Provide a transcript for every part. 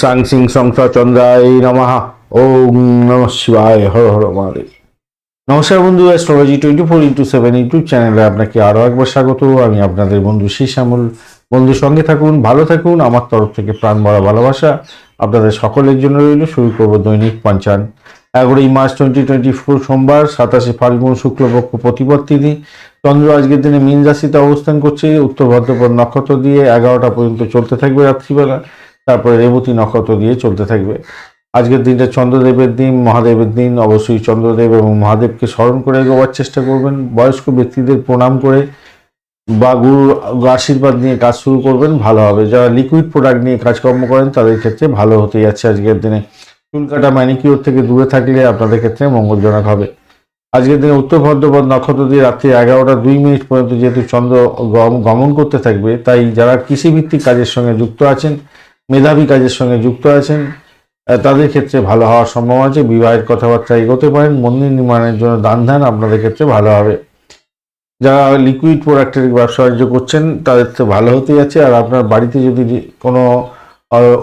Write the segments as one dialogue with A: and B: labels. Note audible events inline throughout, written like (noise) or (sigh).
A: সাং সিং সংসা চন্দ্রায় নমঃ। ওম নম শিবায়। হর হর মহাদেব। নমস্কার বন্ধু astrology twenty four into seven YouTube চ্যানেলে আপনাকে আরও একবার স্বাগত। আমি আপনাদের বন্ধু শ্রী শ্যামল। বন্ধুর সঙ্গে থাকুন, ভালো থাকুন, আমার তরফ থেকে প্রাণ ভরা ভালোবাসা আপনাদের সকলের জন্য রইল। শুরু করব দৈনিক পঞ্চান। এগারোই মার্চ টোয়েন্টি টোয়েন্টি ফোর সোমবার, সাতাশে ফাল্গুন শুক্লপক্ষ প্রতিপদ তিথি। চন্দ্র আজকের দিনে মীন রাশিতে অবস্থান করছে। উত্তর ভদ্রপদ নক্ষত্র দিয়ে এগারোটা পর্যন্ত চলতে থাকবে রাত্রিবেলা। তারপরে রেবতী নক্ষত্র দিয়ে চলতে থাকবে। আজকের দিনটা চন্দ্রদেবের দিন, মহাদেবের দিন। অবশ্যই চন্দ্রদেব এবং মহাদেবকে স্মরণ করে এগোবার চেষ্টা করবেন। বয়স্ক ব্যক্তিদের প্রণাম করে বা গুরুর আশীর্বাদ নিয়ে কাজ শুরু করবেন, ভালো হবে। যারা লিকুইড প্রোডাক্ট নিয়ে কাজকর্ম করেন, তাদের ক্ষেত্রে ভালো হতে যাচ্ছে আজকের দিনে। চুল কাটা ম্যানিকিওর থেকে দূরে থাকলে আপনাদের ক্ষেত্রে মঙ্গলজনক হবে। আজকের দিনে উত্তর ভদ্রপদ নক্ষত্র দিয়ে রাত্রি এগারোটা দুই মিনিট পর্যন্ত যেহেতু চন্দ্র গম- গমন করতে থাকবে, তাই যারা কৃষিভিত্তিক কাজের সঙ্গে যুক্ত আছেন মেধাবী কাজের সঙ্গে যুক্ত আছেন। তাদের ক্ষেত্রে ভালো হওয়ার সম্ভাবনা আছে। বিবাহের কথাবার্তা এগোতে পারেন, মন্দির নির্মাণের জন্য দান ধ্যান আপনাদের ক্ষেত্রে ভালো হবে। যারা লিকুইড প্রোডাক্টের ব্যবসা বাণিজ্য করছেন, তাদের তো ভালো হতে যাচ্ছে আর আপনার বাড়িতে যদি কোনো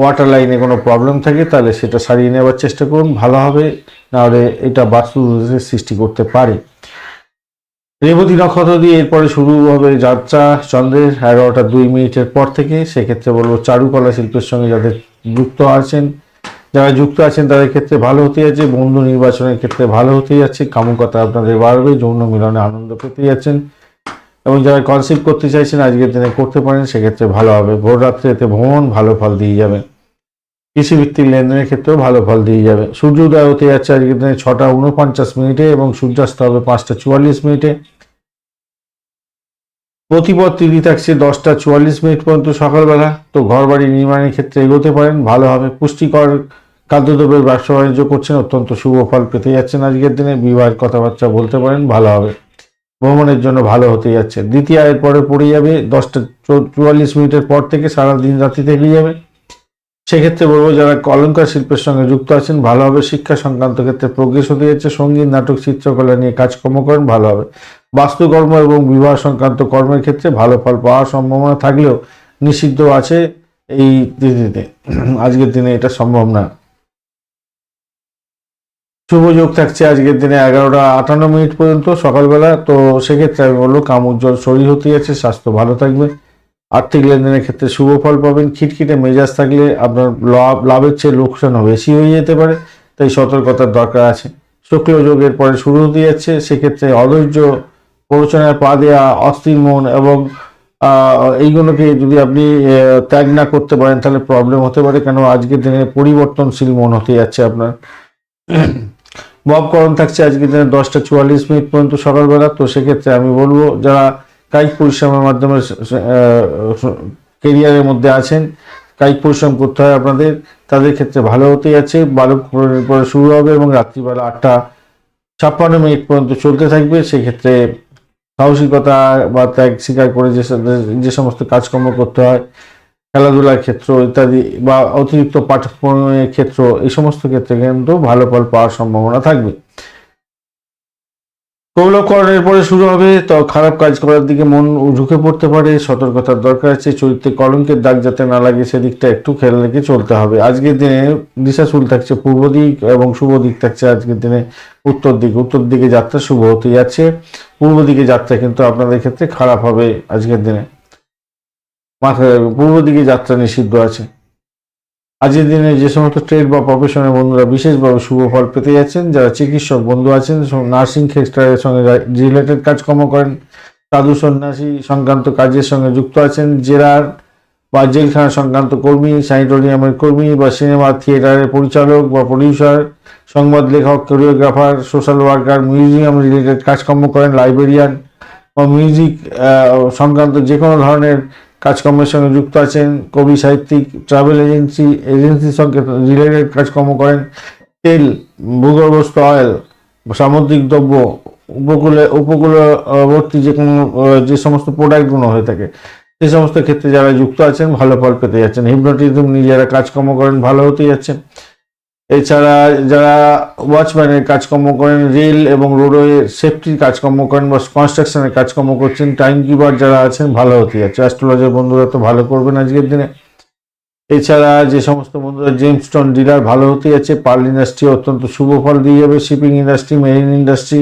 A: ওয়াটার লাইনে কোনো প্রবলেম থাকে, তাহলে সেটা সারিয়ে নেওয়ার চেষ্টা করুন। ভালো হবে, নাহলে এটা বাস্তুদূষণের সৃষ্টি করতে পারে। রেবতী নক্ষত্র দিয়ে এরপরে শুরু হবে যাত্রা। চন্দ্রের এগারোটা দুই মিনিটের পর থেকে সেক্ষেত্রে বলব চারুকলা শিল্পের সঙ্গে যাদের যুক্ত আছেন, যারা যুক্ত আছেন তাদের ক্ষেত্রে ভালো হতে যাচ্ছে, বন্ধু নির্বাচনের ক্ষেত্রে ভালো হতে যাচ্ছে, কামুকতা আপনাদের বাড়বে, যৌন মিলনে আনন্দ পেতে যাচ্ছেন। এবং যারা কনসেপ্ট করতে চাইছেন, আজকের দিনে করতে পারেন, সেক্ষেত্রে ভালো হবে। ভোর রাত্রে এতে ভ্রমণ, ভালো ফল দিয়ে যাবে কৃষিভিত্তিক লেনদেনের ক্ষেত্রেও ভালো ফল দিয়ে যাবে। সূর্য উদয় হতে যাচ্ছে আজকের দিনে ছটা উনপঞ্চাশ মিনিটে এবং সূর্যাস্ত হবে পাঁচটা চুয়াল্লিশ মিনিটে। প্রতিপদ তিথি থাকছে দশটা চুয়াল্লিশ মিনিট পর্যন্ত সকালবেলা। তো ঘর বাড়ি নির্মাণের ক্ষেত্রে এগোতে পারেন, ভালো হবে। পুষ্টিকর খাদ্যদ্রব্যের ব্যবসা বাণিজ্য করছেন, অত্যন্ত শুভ ফল পেতে যাচ্ছেন আজকের দিনে। বিবাহের কথাবার্তা বলতে পারেন, ভালো হবে। ভ্রমণের জন্য ভালো হতে যাচ্ছে। দ্বিতীয় আয়ের পরে পড়ে যাবে দশটা চুয়াল্লিশ মিনিটের পর থেকে সারা দিন রাত্রি থেকে যাবে। সেক্ষেত্রে বলব যারা অলঙ্কার শিল্পের সঙ্গে যুক্ত আছেন, ভালো হবে শিক্ষা সংক্রান্ত ক্ষেত্রে প্রোগ্রেস হতে যাচ্ছে, সংগীত, নাটক, চিত্রকলা নিয়ে কাজকর্ম করেন, ভালো হবে। বাস্তুকর্ম এবং বিবাহ সংক্রান্ত কর্মের ক্ষেত্রে ভালো ফল পাওয়ার সম্ভাবনা থাকলেও নিষিদ্ধ আছে এই তিথিতে। আজকের দিনে এটা সম্ভব না। শুভ যোগ থাকছে আজকের দিনে এগারোটা আটান্ন মিনিট পর্যন্ত সকালবেলা, তো সেক্ষেত্রে আমি বলব কাম উজ্জ্বল শরীর হতে যাচ্ছে, স্বাস্থ্য ভালো থাকবে। আর্থিক লেনদেনের ক্ষেত্রে শুভ ফল পাবেন। খিটখিটে মেজাজ থাকলে আপনার লাভ, লাভের চেয়ে লোকসানও বেশি হয়ে যেতে পারে, তাই সতর্কতার দরকার আছে। শুক্ল যোগের পরে শুরু হতে যাচ্ছে, সেক্ষেত্রে অধৈর্য প্ররোচনায় পা দেওয়া, অস্থির মন এবং এইগুলোকে যদি আপনি ত্যাগ না করতে পারেন, তাহলে প্রবলেম হতে পারে কেন আজকের দিনে পরিবর্তনশীল মন হতে যাচ্ছে আপনার। মবকরণ থাকছে, আজকের দিনে দশটা চুয়াল্লিশ মিনিট পর্যন্ত সকালবেলা, তো সেক্ষেত্রে আমি বলব, যারা কায়িক পরিশ্রমের মাধ্যমে কেরিয়ারের মধ্যে আছেন। কায়িক পরিশ্রম করতে হয় আপনাদের। তাদের ক্ষেত্রে ভালো হতে যাচ্ছে বালক পরে শুরু হবে এবং রাত্রিবেলা আটটা ছাপ্পান্ন মিনিট পর্যন্ত চলতে থাকবে। সেক্ষেত্রে সাহসিকতা বা ত্যাগ স্বীকার করে যে যে সমস্ত কাজকর্ম করতে হয়, খেলাধুলার ক্ষেত্র ইত্যাদি বা অতিরিক্ত পাঠ্যক্রমের ক্ষেত্র, এই সমস্ত ক্ষেত্রে কিন্তু ভালো ফল পাওয়ার সম্ভাবনা থাকবে। কৌলকরণের পরে শুরু হবে, তো খারাপ কাজ করার দিকে মন ঝুঁকে পড়তে পারে, সতর্কতার দরকার আছে, চরিত্রে কলঙ্কের দাগ যাতে না লাগে, সেদিকটা একটু খেয়াল রেখে চলতে হবে। আজকের দিনে দিশাশুল থাকছে পূর্ব দিক এবং শুভ দিক থাকছে আজকের দিনে উত্তর দিক। উত্তর দিকে যাত্রা শুভ হতে যাচ্ছে, পূর্ব দিকে যাত্রা কিন্তু আপনাদের ক্ষেত্রে খারাপ হবে আজকের দিনে। মাথায় পূর্ব দিকে যাত্রা নিষিদ্ধ আছে। আজকের দিনে যে সমস্ত ট্রেড বা প্রফেশনের বন্ধুরা বিশেষভাবে শুভ ফল পেতে যাচ্ছেন, যারা চিকিৎসক, বন্ধু আছেন নার্সিং ক্ষেত্রের সঙ্গে রিলেটেড কাজকর্ম করেন, সাধু সন্ন্যাসী সংক্রান্ত কাজের সঙ্গে যুক্ত আছেন, জেরার বা জেলখানা সংক্রান্ত কর্মী স্যানিটোরিয়ামের কর্মী বা সিনেমা থিয়েটারের পরিচালক বা প্রডিউসার সংবাদ লেখক choreographer social worker museum related কাজকর্ম করেন লাইব্রেরিয়ান বা মিউজিক সংক্রান্ত যে কোনো ধরনের কাজকর্মের সঙ্গে যুক্ত আছেন কবি, সাহিত্যিক ট্রাভেল এজেন্সি এজেন্সির সঙ্গে রিলেটেড কাজকর্ম করেন। তেল, ভূগর্ভস্থ অয়েল সামুদ্রিক দ্রব্য, উপকূলে, উপকূলবর্তী যে কোনো যে সমস্ত প্রোডাক্টগুলো হয়ে থাকে, সে সমস্ত ক্ষেত্রে যারা যুক্ত আছেন, ভালো ফল পেতে যাচ্ছেন। হিপনোটিজম নিয়ে যারা কাজকর্ম করেন, ভালো হতে যাচ্ছেন। এছাড়া যারা ওয়াচম্যানের কাজকর্ম করেন রেল এবং রোডওয়ে সেফটির কাজকর্ম করেন বা কনস্ট্রাকশনের কাজকর্ম করছেন টাইম কিপার যারা আছেন, ভালো হতে যাচ্ছে। অ্যাস্ট্রোলজার বন্ধুরা তো ভালো করবেন আজকের দিনে। এছাড়া যে সমস্ত বন্ধুরা জেমস্টন ডিলার ভালো হতে যাচ্ছে। পার্ল ইন্ডাস্ট্রি অত্যন্ত শুভ ফল দিয়ে যাবে। শিপিং ইন্ডাস্ট্রি মেরিন ইন্ডাস্ট্রি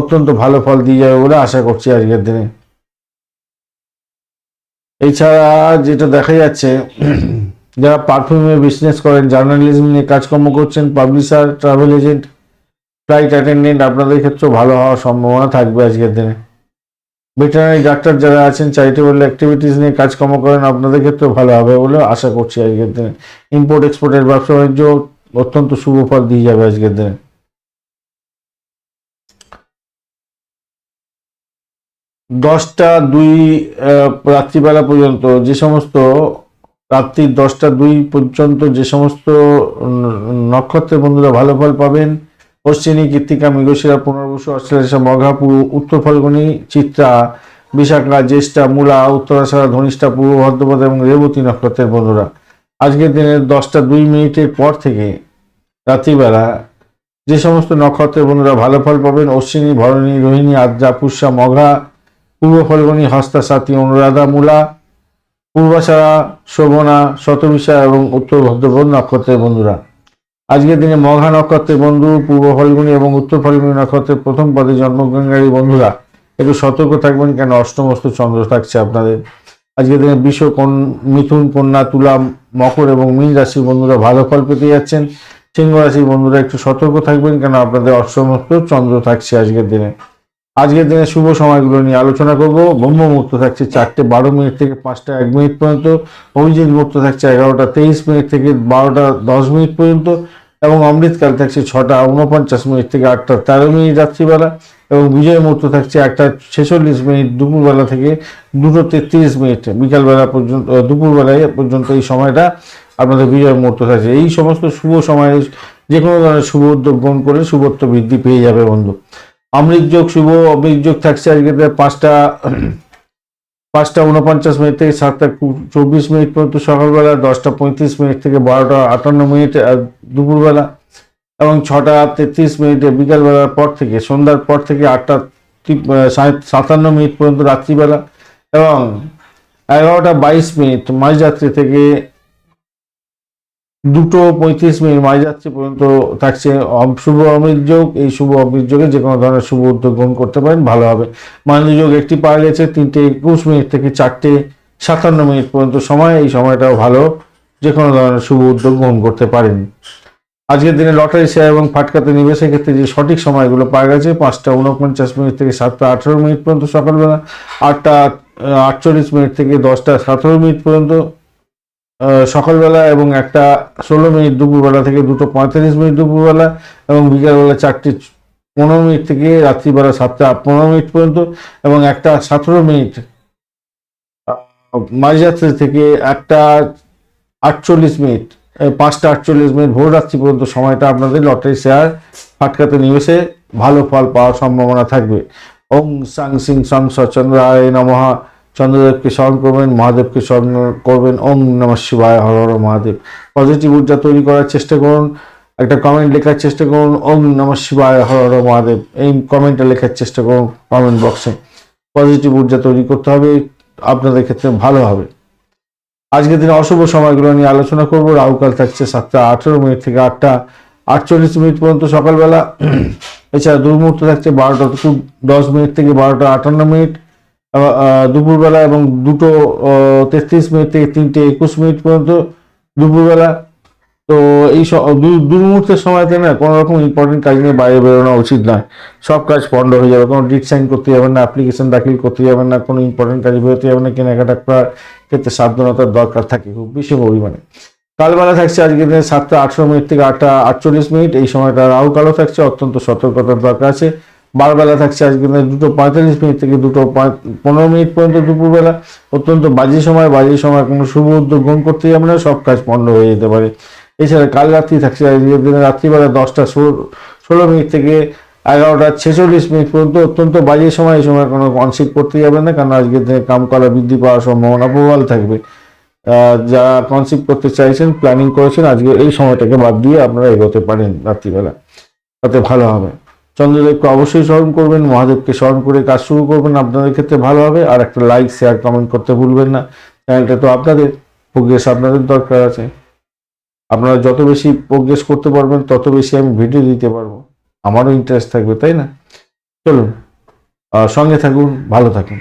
A: অত্যন্ত ভালো ফল দিয়ে যাবে বলে আশা করছি আজকের দিনে। এছাড়া যেটা দেখা যাচ্ছে যারা পারফিউমের বিজনেস করেন জার্নালিজম নিয়ে কাজকর্ম করছেন publisher travel agent flight attendant আপনাদের ক্ষেত্রেও ভালো হওয়ার সম্ভাবনা থাকবে আজকের দিনে। ভেটেরিনারি ডাক্তার যারা আছেন চ্যারিটেবল অ্যাক্টিভিটিস নিয়ে কাজকর্ম করেন, আপনাদের ক্ষেত্রেও ভালো হবে বলে আশা করছি আজকের দিনে। ইম্পোর্ট এক্সপোর্টের ব্যবসা বাণিজ্য অত্যন্ত শুভ ফল দিয়ে যাবে আজকের দিনে। দশটা দুই রাত্রিবেলা পর্যন্ত যে সমস্ত রাত্রি দশটা দুই পর্যন্ত যে সমস্ত নক্ষত্রের বন্ধুরা ভালো ফল পাবেন। অশ্বিনী কৃত্তিকা, মৃগশিরা, পুনর্বসু অশ্লেষা মঘা পূর্ব উত্তর ফলগুনি, চিত্রা, বিশাখা, জ্যেষ্ঠা, মূলা উত্তরাষাঢ়া ধনিষ্ঠা, পূর্ব ভদ্রপদ এবং রেবতী নক্ষত্রের বন্ধুরা। আজকের দিনের দশটা দুই মিনিটের পর থেকে রাত্রিবেলা যে সমস্ত নক্ষত্রের বন্ধুরা ভালো ফল পাবেন, অশ্বিনী, ভরণী, রোহিণী, আদ্রা, পুষ্যা, মঘা, পূর্ব ফলগুনি হস্তা সাথী অনুরাধা, মূলা পূর্বাশারা শোভনা শতবিশা এবং উত্তর ভদ্রপদ নক্ষত্রের বন্ধুরা। আজকের দিনে মঘা নক্ষত্রের বন্ধু, পূর্ব ফলগুনি এবং উত্তর ফলগুনি নক্ষত্রের প্রথম পদে জন্মগ্রহণকারী বন্ধুরা, একটু সতর্ক থাকবেন কেন অষ্টমস্ত চন্দ্র থাকছে আপনাদের। আজকের দিনে বিশ্ব মিথুন, কন্যা, তুলা, মকর এবং মীন রাশির বন্ধুরা ভালো ফল পেতে যাচ্ছেন। সিংহ রাশির বন্ধুরা একটু সতর্ক থাকবেন কেন আপনাদের অষ্টমস্ত চন্দ্র থাকছে আজকের দিনে। আজকের দিনে শুভ সময়গুলো নিয়ে আলোচনা করব। ব্রহ্ম মুহূর্ত থাকছে চারটে বারো মিনিট থেকে পাঁচটা এক মিনিট পর্যন্ত, অভিজিৎ মুহূর্ত থাকছে এগারোটা তেইশ মিনিট থেকে বারোটা দশ মিনিট পর্যন্ত এবং অমৃতকাল থাকছে ছটা উনপঞ্চাশ মিনিট থেকে আটটা তেরো মিনিট রাত্রিবেলা এবং বিজয় মুহূর্ত থাকছে একটা ছেচল্লিশ মিনিট দুপুরবেলা থেকে দুটো তেত্রিশ মিনিট বিকালবেলা পর্যন্ত দুপুরবেলায় পর্যন্ত এই সময়টা আপনাদের বিজয় মুহূর্ত থাকছে। এই সমস্ত শুভ সময়ে যে কোনো ধরনের শুভ উদ্যোগ গ্রহণ করে শুভত্ব বৃদ্ধি পেয়ে যাবে বন্ধু। অমৃত যোগ শুভ, অমৃত যোগ থাকছে আজকে পাঁচটা পাঁচটা উনপঞ্চাশ মিনিট থেকে সাতটা চব্বিশ মিনিট পর্যন্ত সকালবেলা, দশটা পঁয়ত্রিশ মিনিট থেকে বারোটা আটান্ন মিনিট দুপুরবেলা এবং ছটা তেত্রিশ মিনিটে বিকালবেলার পর থেকে, সন্ধ্যার পর থেকে আটটা সাতান্ন মিনিট পর্যন্ত রাত্রিবেলা এবং এগারোটা বাইশ মিনিট মাঝরাত্রি থেকে দুটো পঁয়ত্রিশ মিনিট মাঝরাত্রি পর্যন্ত থাকছে। শুভ অমৃত যোগ, এই শুভ অমৃত যোগে যে কোনো ধরনের শুভ উদ্যোগ গ্রহণ করতে পারেন, ভালো হবে। মানব যোগ একটি পাওয়া গেছে, তিনটে একুশ মিনিট থেকে চারটে সাতান্ন মিনিট পর্যন্ত সময়, এই সময়টাও ভালো। যে কোনো ধরনের শুভ উদ্যোগ গ্রহণ করতে পারেন। আজকের দিনে লটারি শেয়ার এবং ফাটকাতে নিবেশের ক্ষেত্রে যে সঠিক সময়গুলো পাওয়া গেছে, পাঁচটা উনপঞ্চাশ মিনিট থেকে সাতটা আঠেরো মিনিট পর্যন্ত সকালবেলা, আটটা আটচল্লিশ মিনিট থেকে দশটা সতেরো মিনিট পর্যন্ত সকালবেলা এবং একটা ষোলো মিনিট দুপুরবেলা থেকে দুটো পঁয়তাল্লিশ মিনিট দুপুরবেলা এবং বিকালবেলা চারটে পনেরো মিনিট থেকে রাত্রিবেলা সাতটা পনেরো মিনিট পর্যন্ত এবং একটা সতেরো মিনিট মাঝরাত্রি থেকে একটা আটচল্লিশ মিনিট পাঁচটা আটচল্লিশ মিনিট ভোর রাত্রি পর্যন্ত সময়টা আপনাদের লটারি শেয়ার ফাটকাতে নিবেশে ভালো ফল পাওয়ার সম্ভাবনা থাকবে। ওং সাং সিং সং সচন্দ্রায় নমঃ। চন্দ্রদেবকে স্মরণ করবেন, মহাদেবকে স্মরণ করবেন, ওম নম শিবায়, হর হর মহাদেব। পজিটিভ ঊর্জা তৈরি করার চেষ্টা করুন, একটা কমেন্ট লেখার চেষ্টা করুন, ওম নম শিবায়, হর হর মহাদেব। এই কমেন্টটা লেখার চেষ্টা করুন কমেন্ট বক্সে পজিটিভ ঊর্জা তৈরি করতে হবে, আপনাদের ক্ষেত্রে ভালো হবে। আজকের দিনে অশুভ সময়গুলো নিয়ে আলোচনা করব। রাহুকাল থাকছে সাতটা আঠেরো মিনিট থেকে আটটা আটচল্লিশ মিনিট পর্যন্ত সকালবেলা। (clears throat) এছাড়া দুর্মুহূর্ত থাকছে বারোটা, দশ মিনিট থেকে বারোটা আটান্ন মিনিট। দুপুরবেলা এবং দুটো তেত্রিশ মিনিট থেকে তিনটে একুশ মিনিট পর্যন্ত দুপুরবেলা। তো এই দু- দুর্মুহূর্তের সময়তে না কোনো রকম ইম্পর্টেন্ট কাজ নিয়ে বাইরে বেরোনো উচিত নয়। সব কাজ পণ্ড হয়ে যাবে, কোনো ডিট সাইন করতে যাবেন না অ্যাপ্লিকেশন দাখিল করতে যাবেন না, কোনো ইম্পর্টেন্ট কাজে বেরোতে যাবেন না, কেনাকাটা করার ক্ষেত্রে সাবধানতার দরকার থাকে খুব বেশি পরিমাণে। কালবেলা থাকছে আজকের দিনে সাতটা আটশো মিনিট থেকে আটটা আটচল্লিশ মিনিট, এই সময়টা রাহু কালো থাকছে, অত্যন্ত সতর্কতার দরকার আছে। বারবেলা থাকছে আজকে দুটো পঁয়তাল্লিশ মিনিট থেকে দুটো পনেরো মিনিট পর্যন্ত দুপুরবেলা। অত্যন্ত বাজে সময় বাজে সময়, কোনো শুভ উদ্যোগ গ্রহণ করতে যাবে না, সব কাজ পণ্ড হয়ে যেতে পারে। এছাড়া কাল রাত্রি থাকছে আজকের দিনে রাত্রিবেলা দশটা ষোলো মিনিট থেকে এগারোটা ছেচল্লিশ মিনিট পর্যন্ত অত্যন্ত বাজে সময়, এই সময় কোনো কনসিভ করতে যাবেন না কারণ আজকের দিনে কাম করা বৃদ্ধি পাওয়ার সম্ভাবনা প্রবল থাকবে। যারা কনসিভ করতে চাইছেন প্ল্যানিং করেছেন, আজকে এই সময়টাকে বাদ দিয়ে আপনারা এগোতে পারেন রাত্রিবেলা। তাতে ভালো হবে। চন্দ্রদেবকে অবশ্যই স্মরণ করবেন, মহাদেবকে স্মরণ করে কাজ শুরু করবেন। আপনাদের ক্ষেত্রে ভালো হবে, আর একটা লাইক শেয়ার কমেন্ট করতে ভুলবেন না। চ্যানেলটা তো আপনাদের প্রোগ্রেস আপনাদের দরকার আছে। আপনারা যত বেশি প্রোগ্রেস করতে পারবেন, তত বেশি আমি ভিডিও দিতে পারব। আমারও ইন্টারেস্ট থাকবে, তাই না? চলুন সঙ্গে থাকুন, ভালো থাকুন।